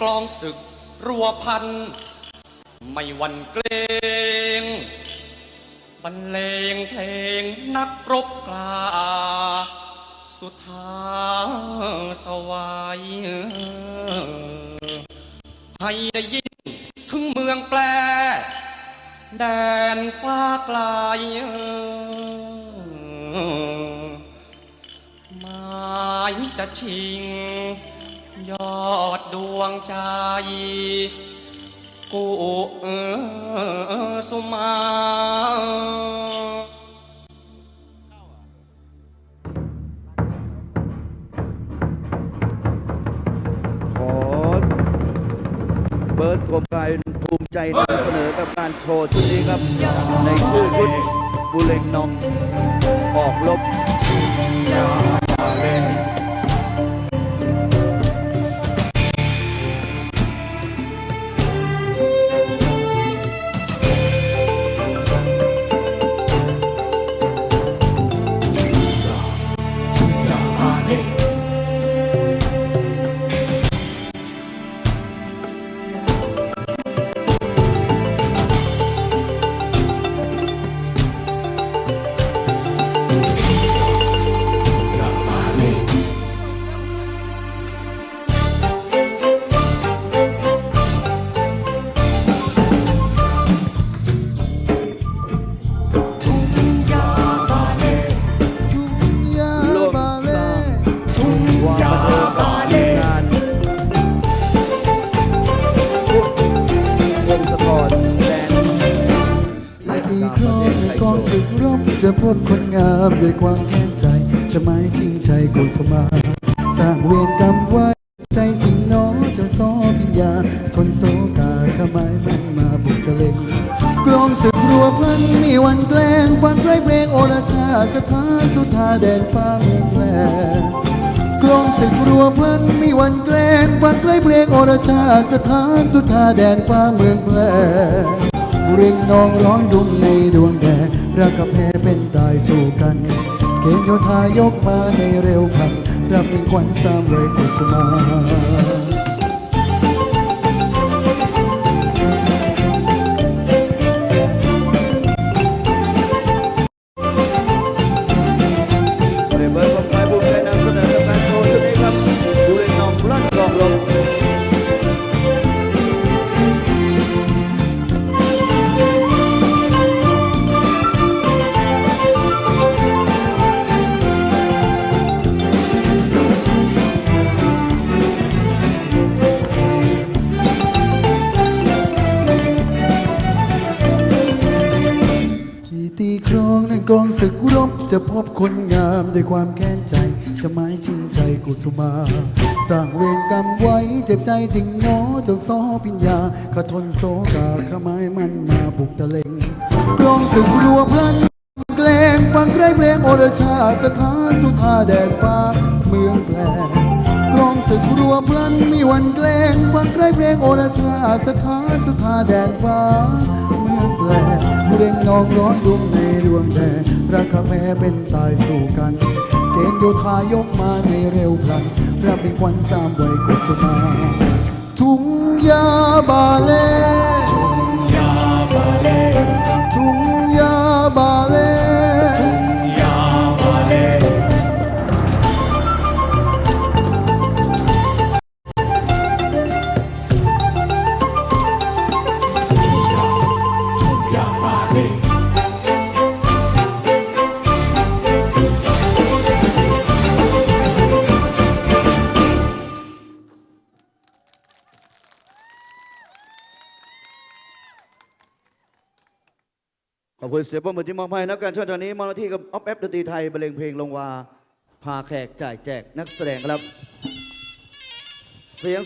กลองศึกรัวพัน ไม่วันเกรงบรรเลงเพลงนักรบกลา สุดท้าสวายให้ได้ยินถึงเมืองแปรแดนฟ้าไกลหมายจะชิง ยอดดวงใจ กูสุมาขอเบิร์ดกรมการภูมิใจนำเสนอกับการโชว์ชุดนี้ครับ ในชื่อชุดบุเรงนองออกลบ ย จะพบคนงามด้วยความแค้นใจจะไม่จริงใจกุศมาสร้างเวรกรรมไว้ ใจจริงน้องจ้าซอพิญญา ทนโศกาขมายมันมาบุกตะเล็งกลองศึกรัวพลันมีวันแกล้งฟังเพลงเพลงโอราชาสถานสุธาแดนฟ้าเมืองแปลกลองศึกรัวพลันมีวันแกล้งฟังเพลงเพลงโอราชาสถานสุธาแดนฟ้าเมืองแปลบุเรงนองร้องดุมในดวง รักกับแพ้เป็นตายสู้กัน เกณฑ์โยธายกมาในเร็วพันรับเป็นขวัญสามไว้กุศมา กองศึกรบจะพบคนงามด้วยความแค้นใจ จะหมายชิงใจกุสุมา สร้างเวรกรรมไว้เจ็บใจจริงหนอเจ้าซอปิญญาขทนโศกาขมายมันมาบุกตะเลงกองศึกรัวพลันแกล้งฟังใครเพลงโอรชาสถานสุธาแดนฟ้าเมืองแปลกลองศึกรัวพลันมีวันแกล้งฟังใครเพลงโอรชาสถานสุธาแดนฟ้าเมืองแปลก เร่งนองร้อนดวงในดวงแด่รักแม้เป็นตายสู่กัน เกณฑ์โยธายกมาในเร็วพลันรับเป็นควันสามไว้กุศลาทุ่งยาบาเล อบคุณเสียงปรบมือที่มอบให้นักการช่วยตอนนี้มาที่กับออฟแอฟดนตรีไทยบรรเลงเพลงลงวาพาแขกจ่ายแจกนักแสดงครับ เสียง